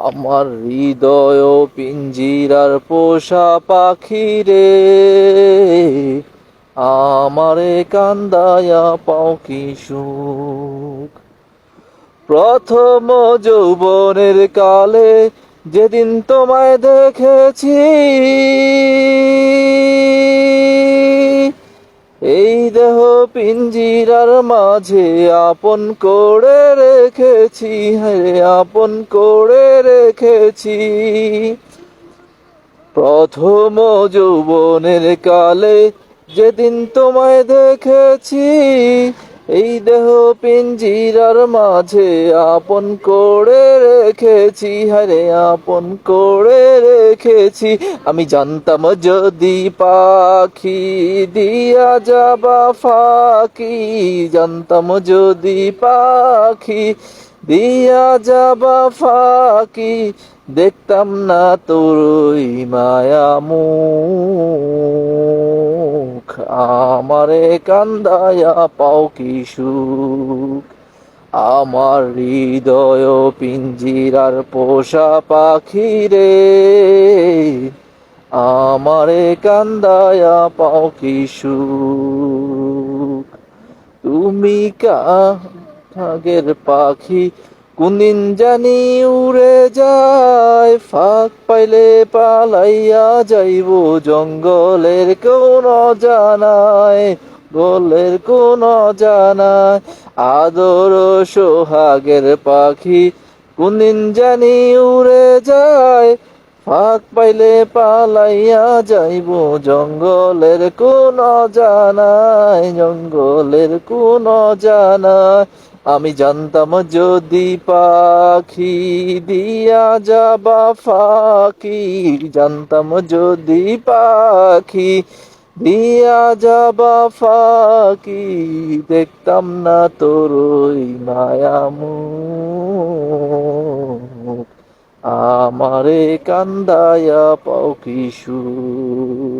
আমার হৃদয় পিঞ্জিরার পোষা পাখি রে আমারে কান্দায়া পাও কি সুখ? প্রথম যৌবনের কালে যেদিন তোমায় দেখেছি এই দেহ পিঞ্জিরার মাঝে আপন করে রেখেছি হ্যাঁ আপন করে রেখেছি। প্রথম যৌবনের কালে যেদিন তোমায় দেখেছি এই দেহ পিঞ্জিরার মাঝে আপন করে রেখেছি হরে আপন করে রেখেছি। আমি জানতাম যদি পাখি দিয়া যাবা ফাঁকি, জানতাম যদি পাখি দিয়া যাবা ফাঁকি, দেখতাম না তোর ওই মায়া মুখ। আমারে কান্দায়া পাও কি সুখ? আমার হৃদয় পিঞ্জিরার পোষা পাখি রে। আমারে কান্দায়া পাও কি সুখ? তুমি কাগের পাখি কোনদিন জানি উড়ে যায়, ফাঁক পাইলে পালাইয়া যাইব জঙ্গলের কোন জানায় গলের কোন জানায় আদর সোহাগের পাখি কোনদিন জানি উড়ে যায়, ফাঁক পাইলে পালাইয়া যাইব জঙ্গলের কোন জানায় জঙ্গলের কোন জানায় আমি জানতাম যদি পাখি দিয়া যাবা ফাঁকি জানতাম যদি পাখি দিয়া যাবা ফাঁকি দেখতাম না তোর ওই মায়ামুখ আমারে কান্দায়া পাও সুখ?